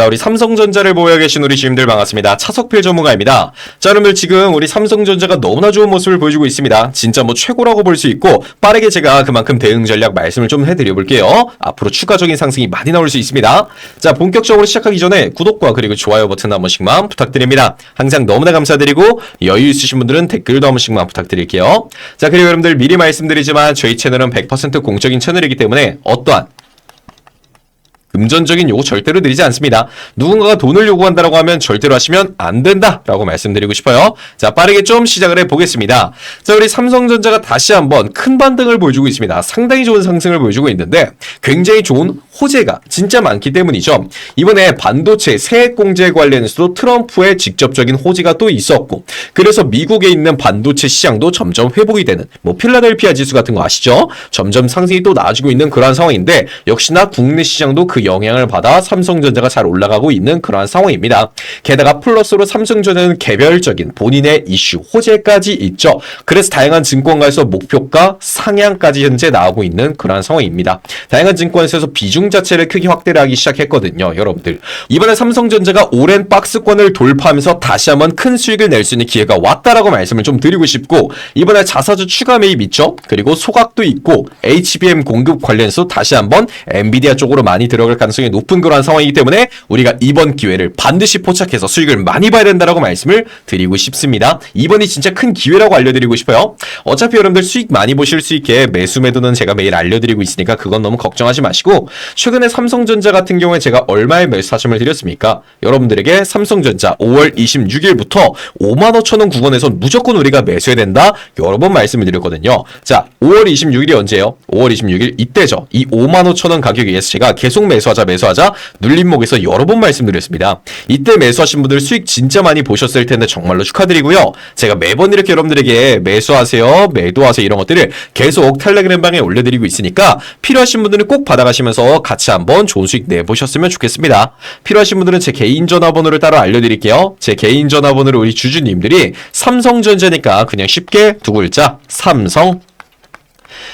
자, 우리 삼성전자를 보여 계신 우리 주임들 반갑습니다. 차석필 전문가입니다. 자, 여러분들 지금 우리 삼성전자가 너무나 좋은 모습을 보여주고 있습니다. 진짜 뭐 최고라고 볼 수 있고 빠르게 제가 그만큼 대응 전략 말씀을 좀 해드려 볼게요. 앞으로 추가적인 상승이 많이 나올 수 있습니다. 자, 본격적으로 시작하기 전에 구독과 그리고 좋아요 버튼 한 번씩만 부탁드립니다. 항상 너무나 감사드리고 여유 있으신 분들은 댓글도 한 번씩만 부탁드릴게요. 자, 그리고 여러분들 미리 말씀드리지만 저희 채널은 100% 공적인 채널이기 때문에 어떠한 금전적인 요구 절대로 드리지 않습니다. 누군가가 돈을 요구한다라고 하면 절대로 하시면 안 된다라고 말씀드리고 싶어요. 자, 빠르게 좀 시작을 해 보겠습니다. 자, 우리 삼성전자가 다시 한번 큰 반등을 보여주고 있습니다. 상당히 좋은 상승을 보여주고 있는데 굉장히 좋은 호재가 진짜 많기 때문이죠. 이번에 반도체 세액 공제 관련해서도 트럼프의 직접적인 호재가 또 있었고 그래서 미국에 있는 반도체 시장도 점점 회복이 되는 뭐 필라델피아 지수 같은 거 아시죠? 점점 상승이 또 나아지고 있는 그러한 상황인데 역시나 국내 시장도 그 영향을 받아 삼성전자가 잘 올라가고 있는 그러한 상황입니다. 게다가 플러스로 삼성전자는 개별적인 본인의 이슈 호재까지 있죠. 그래서 다양한 증권가에서 목표가 상향까지 현재 나오고 있는 그러한 상황입니다. 다양한 증권에서 비중 자체를 크게 확대를 하기 시작했거든요. 여러분들. 이번에 삼성전자가 오랜 박스권을 돌파하면서 다시 한번 큰 수익을 낼 수 있는 기회가 왔다라고 말씀을 좀 드리고 싶고 이번에 자사주 추가 매입 있죠. 그리고 소각도 있고 HBM 공급 관련해서 다시 한번 엔비디아 쪽으로 많이 들어갈 가능성이 높은 그러한 상황이기 때문에 우리가 이번 기회를 반드시 포착해서 수익을 많이 봐야 된다라고 말씀을 드리고 싶습니다. 이번이 진짜 큰 기회라고 알려드리고 싶어요. 어차피 여러분들 수익 많이 보실 수 있게 매수 매도는 제가 매일 알려드리고 있으니까 그건 너무 걱정하지 마시고 최근에 삼성전자 같은 경우에 제가 얼마의 매수 사점을 드렸습니까? 여러분들에게 삼성전자 5월 26일부터 5만 5천 원 구간에서 무조건 우리가 매수해야 된다. 여러 번 말씀을 드렸거든요. 자, 5월 26일이 언제예요? 5월 26일 이때죠. 이 5만 5천 원 가격에 의해서 제가 계속 매수 하자 매수하자 눌림목에서 여러 번 말씀드렸습니다. 이때 매수하신 분들 수익 진짜 많이 보셨을 텐데 정말로 축하드리고요. 제가 매번 이렇게 여러분들에게 매수하세요, 매도하세요 이런 것들을 계속 텔레그램 방에 올려드리고 있으니까 필요하신 분들은 꼭 받아가시면서 같이 한번 좋은 수익 내보셨으면 좋겠습니다. 필요하신 분들은 제 개인 전화번호를 따로 알려드릴게요. 제 개인 전화번호를 우리 주주님들이 삼성전자니까 그냥 쉽게 두 글자 삼성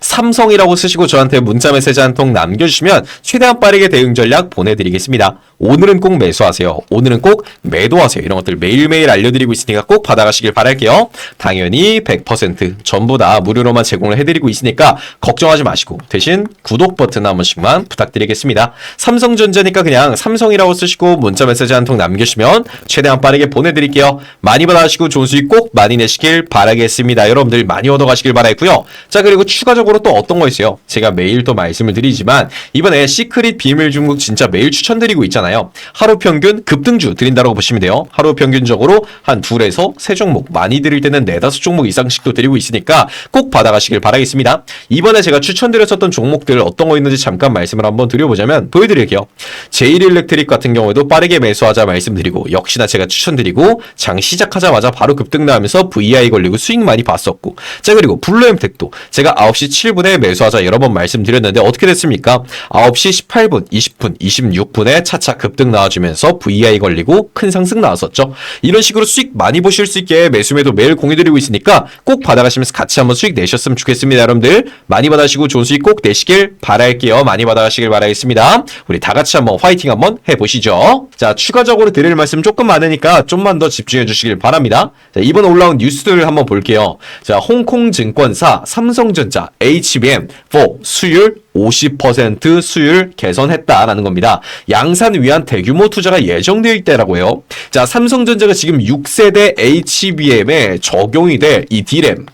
삼성이라고 쓰시고 저한테 문자 메시지 한 통 남겨주시면 최대한 빠르게 대응 전략 보내드리겠습니다. 오늘은 꼭 매수하세요. 오늘은 꼭 매도하세요. 이런 것들 매일매일 알려드리고 있으니까 꼭 받아가시길 바랄게요. 당연히 100% 전부 다 무료로만 제공을 해드리고 있으니까 걱정하지 마시고 대신 구독 버튼 한 번씩만 부탁드리겠습니다. 삼성전자니까 그냥 삼성이라고 쓰시고 문자 메시지 한 통 남겨주시면 최대한 빠르게 보내드릴게요. 많이 받아가시고 좋은 수익 꼭 많이 내시길 바라겠습니다. 여러분들 많이 얻어가시길 바라겠고요. 자 그리고 추가적으로 또 어떤 거 있어요? 제가 매일 또 말씀을 드리지만 이번에 시크릿 비밀 중국 진짜 매일 추천드리고 있잖아요. 하루 평균 급등주 드린다고 보시면 돼요. 하루 평균적으로 한 둘에서 세 종목 많이 드릴 때는 네다섯 종목 이상씩도 드리고 있으니까 꼭 받아가시길 바라겠습니다. 이번에 제가 추천드렸었던 종목들 어떤 거 있는지 잠깐 말씀을 한번 드려보자면 보여드릴게요. 제일 일렉트릭 같은 경우에도 빠르게 매수하자 말씀드리고 역시나 제가 추천드리고 장 시작하자마자 바로 급등 나오면서 VI 걸리고 수익 많이 봤었고 자 그리고 블루엠텍도 제가 9시 7분에 매수하자 여러 번 말씀드렸는데 어떻게 됐습니까? 9시 18분, 20분, 26분에 차차 급등 나와주면서 VI 걸리고 큰 상승 나왔었죠. 이런 식으로 수익 많이 보실 수 있게 매수매도 매일 공유드리고 있으니까 꼭 받아가시면서 같이 한번 수익 내셨으면 좋겠습니다. 여러분들 많이 받아시고 좋은 수익 꼭 내시길 바랄게요. 많이 받아가시길 바라겠습니다. 우리 다 같이 한번 화이팅 한번 해보시죠. 자 추가적으로 드릴 말씀 조금 많으니까 좀만 더 집중해 주시길 바랍니다. 자, 이번 올라온 뉴스들을 한번 볼게요. 자 홍콩 증권사 삼성전자 HBM4 수율 50% 수율 개선했다라는 겁니다. 양산 위한 대규모 투자가 예정되어 있다라고 해요. 자, 삼성전자가 지금 6세대 HBM에 적용이 돼 이 D램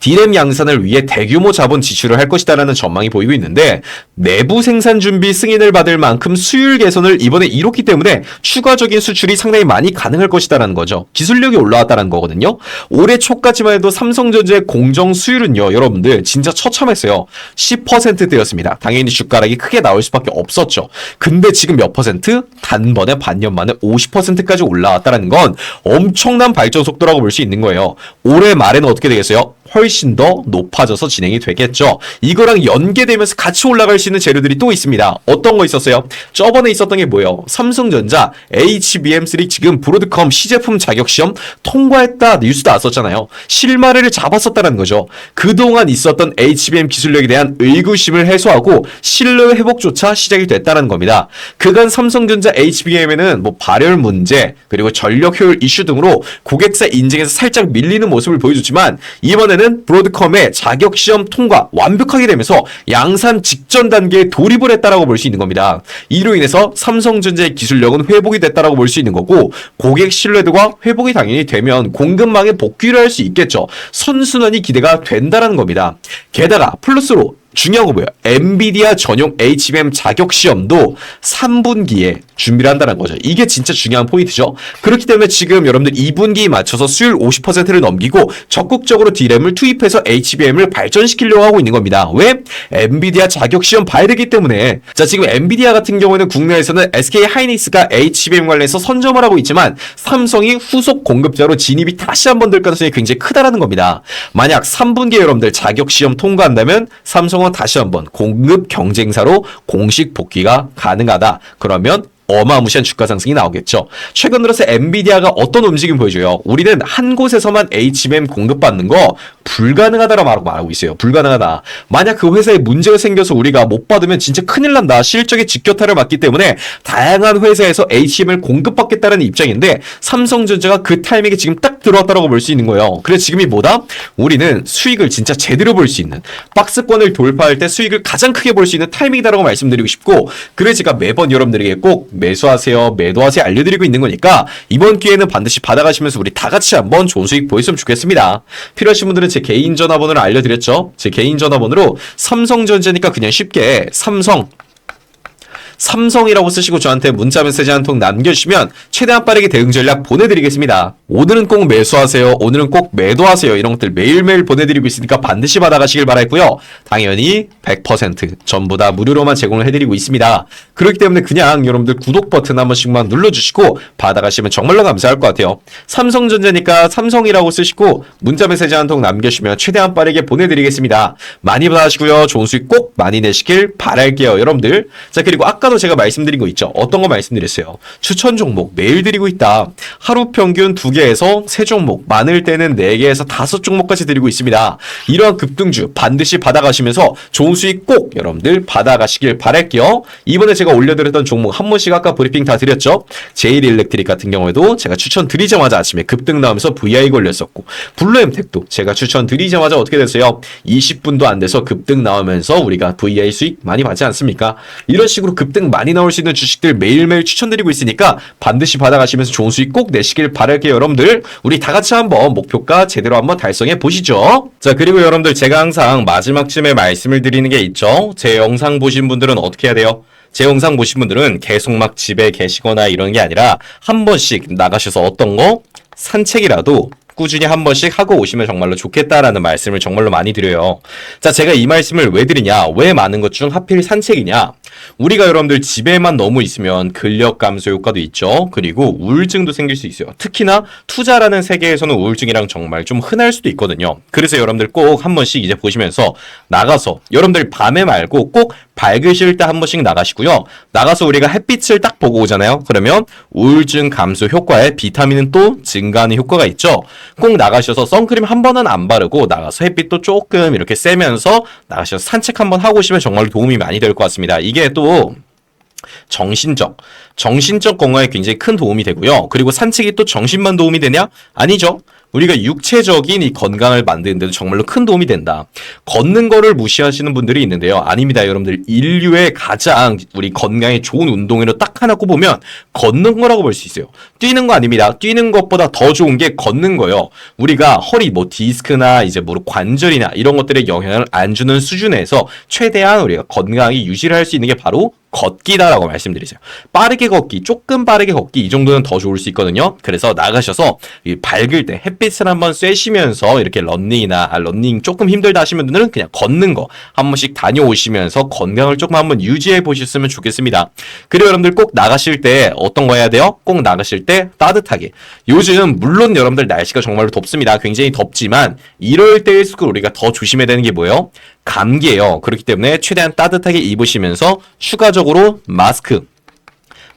디램 양산을 위해 대규모 자본 지출을 할 것이다라는 전망이 보이고 있는데 내부 생산 준비 승인을 받을 만큼 수율 개선을 이번에 이뤘기 때문에 추가적인 수출이 상당히 많이 가능할 것이다라는 거죠. 기술력이 올라왔다는 거거든요. 올해 초까지만 해도 삼성전자의 공정 수율은요, 여러분들 진짜 처참했어요. 10%대였습니다. 당연히 주가락이 크게 나올 수밖에 없었죠. 근데 지금 몇 퍼센트? 단번에 반년 만에 50%까지 올라왔다는 건 엄청난 발전 속도라고 볼 수 있는 거예요. 올해 말에는 어떻게 되겠어요? 훨씬 더 높아져서 진행이 되겠죠. 이거랑 연계되면서 같이 올라갈 수 있는 재료들이 또 있습니다. 어떤 거 있었어요? 저번에 있었던 게 뭐예요? 삼성전자 HBM3 지금 브로드컴 시제품 자격 시험 통과했다 뉴스 나왔었잖아요. 실마리를 잡았었다는 거죠. 그동안 있었던 HBM 기술력에 대한 의구심을 해소하고 신뢰 회복조차 시작이 됐다는 겁니다. 그간 삼성전자 HBM에는 뭐 발열 문제 그리고 전력 효율 이슈 등으로 고객사 인증에서 살짝 밀리는 모습을 보여줬지만 이번에 는 브로드컴의 자격 시험 통과 완벽하게 되면서 양산 직전 단계에 돌입을 했다라고 볼 수 있는 겁니다. 이로 인해서 삼성전자의 기술력은 회복이 됐다라고 볼 수 있는 거고 고객 신뢰도가 회복이 당연히 되면 공급망에 복귀를 할 수 있겠죠. 선순환이 기대가 된다라는 겁니다. 게다가 플러스로 중요한 거 뭐예요? 엔비디아 전용 HBM 자격 시험도 3분기에 준비를 한다는 거죠. 이게 진짜 중요한 포인트죠. 그렇기 때문에 지금 여러분들 2분기에 맞춰서 수율 50%를 넘기고 적극적으로 D램을 투입해서 HBM을 발전시키려고 하고 있는 겁니다. 왜? 엔비디아 자격 시험 봐야 되기 때문에. 자, 지금 엔비디아 같은 경우에는 국내에서는 SK 하이닉스가 HBM 관련해서 선점을 하고 있지만 삼성이 후속 공급자로 진입이 다시 한 번 될 가능성이 굉장히 크다라는 겁니다. 만약 3분기에 여러분들 자격 시험 통과한다면 삼성은 다시 한번 공급 경쟁사로 공식 복귀가 가능하다. 그러면 어마무시한 주가 상승이 나오겠죠. 최근 들어서 엔비디아가 어떤 움직임 보여줘요? 우리는 한 곳에서만 HBM 공급받는 거 불가능하다라고 말하고 있어요. 불가능하다. 만약 그 회사에 문제가 생겨서 우리가 못 받으면 진짜 큰일 난다. 실적의 직격탄을 맞기 때문에 다양한 회사에서 HBM을 공급받겠다는 입장인데 삼성전자가 그 타이밍에 지금 딱 들어왔다라고 볼 수 있는 거예요. 그래서 지금이 뭐다? 우리는 수익을 진짜 제대로 볼 수 있는 박스권을 돌파할 때 수익을 가장 크게 볼 수 있는 타이밍이다라고 말씀드리고 싶고 그래서 제가 매번 여러분들에게 꼭 매수하세요, 매도하세요 알려드리고 있는 거니까 이번 기회는 반드시 받아가시면서 우리 다 같이 한번 좋은 수익 보였으면 좋겠습니다. 필요하신 분들은 제 개인 전화번호를 알려드렸죠. 제 개인 전화번호로 삼성전자니까 그냥 쉽게 삼성 삼성이라고 쓰시고 저한테 문자 메시지 한 통 남겨주시면 최대한 빠르게 대응 전략 보내드리겠습니다. 오늘은 꼭 매수하세요. 오늘은 꼭 매도하세요. 이런 것들 매일매일 보내드리고 있으니까 반드시 받아가시길 바라고요. 당연히 100% 전부 다 무료로만 제공을 해드리고 있습니다. 그렇기 때문에 그냥 여러분들 구독 버튼 한 번씩만 눌러주시고 받아가시면 정말로 감사할 것 같아요. 삼성전자니까 삼성이라고 쓰시고 문자 메시지 한 통 남겨주시면 최대한 빠르게 보내드리겠습니다. 많이 받아가시고요. 좋은 수익 꼭 많이 내시길 바랄게요. 여러분들. 자 그리고 아까 도 제가 말씀드린 거 있죠. 어떤 거 말씀드렸어요. 추천 종목 매일 드리고 있다. 하루 평균 2개에서 3종목, 많을 때는 4개에서 5종목까지 드리고 있습니다. 이러한 급등주 반드시 받아가시면서 좋은 수익 꼭 여러분들 받아가시길 바랄게요. 이번에 제가 올려드렸던 종목 한 번씩 아까 브리핑 다 드렸죠. 제일 일렉트릭 같은 경우에도 제가 추천 드리자마자 아침에 급등 나오면서 VI 걸렸었고 블루엠텍도 제가 추천 드리자마자 어떻게 됐어요? 20분도 안 돼서 급등 나오면서 우리가 VI 수익 많이 받지 않습니까? 이런 식으로 급등 많이 나올 수 있는 주식들 매일매일 추천드리고 있으니까 반드시 받아가시면서 좋은 수익 꼭 내시길 바랄게요 여러분들. 우리 다 같이 한번 목표가 제대로 한번 달성해 보시죠. 자 그리고 여러분들 제가 항상 마지막쯤에 말씀을 드리는 게 있죠. 제 영상 보신 분들은 어떻게 해야 돼요? 제 영상 보신 분들은 계속 막 집에 계시거나 이런 게 아니라 한 번씩 나가셔서 어떤 거? 산책이라도 꾸준히 한 번씩 하고 오시면 정말로 좋겠다라는 말씀을 정말로 많이 드려요. 자, 제가 이 말씀을 왜 드리냐? 왜 많은 것 중 하필 산책이냐? 우리가 여러분들 집에만 너무 있으면 근력 감소 효과도 있죠. 그리고 우울증도 생길 수 있어요. 특히나 투자라는 세계에서는 우울증이랑 정말 좀 흔할 수도 있거든요. 그래서 여러분들 꼭 한 번씩 이제 보시면서 나가서 여러분들 밤에 말고 꼭 밝으실 때 한 번씩 나가시고요. 나가서 우리가 햇빛을 딱 보고 오잖아요. 그러면 우울증 감소 효과에 비타민은 또 증가하는 효과가 있죠. 꼭 나가셔서 선크림 한 번은 안 바르고 나가서 햇빛도 조금 이렇게 쐬면서 나가셔서 산책 한 번 하고 오시면 정말로 도움이 많이 될 것 같습니다. 이게 또 정신적, 정신적 건강에 굉장히 큰 도움이 되고요. 그리고 산책이 또 정신만 도움이 되냐? 아니죠. 우리가 육체적인 이 건강을 만드는데도 정말로 큰 도움이 된다. 걷는 거를 무시하시는 분들이 있는데요. 아닙니다. 여러분들 인류의 가장 우리 건강에 좋은 운동으로 딱 하나 꼽으면 걷는 거라고 볼 수 있어요. 뛰는 거 아닙니다. 뛰는 것보다 더 좋은 게 걷는 거예요. 우리가 허리 뭐 디스크나 이제 무릎 관절이나 이런 것들에 영향을 안 주는 수준에서 최대한 우리가 건강하게 유지를 할 수 있는 게 바로 걷기다라고 말씀드리세요. 빠르게 걷기, 조금 빠르게 걷기 이 정도는 더 좋을 수 있거든요. 그래서 나가셔서 이 밝을 때, 햇 빛을 한번 쐬시면서 이렇게 런닝이나 아, 런닝 조금 힘들다 하시는 분들은 그냥 걷는 거 한 번씩 다녀오시면서 건강을 조금 한번 유지해 보셨으면 좋겠습니다. 그리고 여러분들 꼭 나가실 때 어떤 거 해야 돼요? 꼭 나가실 때 따뜻하게. 요즘 물론 여러분들 날씨가 정말로 덥습니다. 굉장히 덥지만 이럴 때일수록 우리가 더 조심해야 되는 게 뭐예요? 감기예요. 그렇기 때문에 최대한 따뜻하게 입으시면서 추가적으로 마스크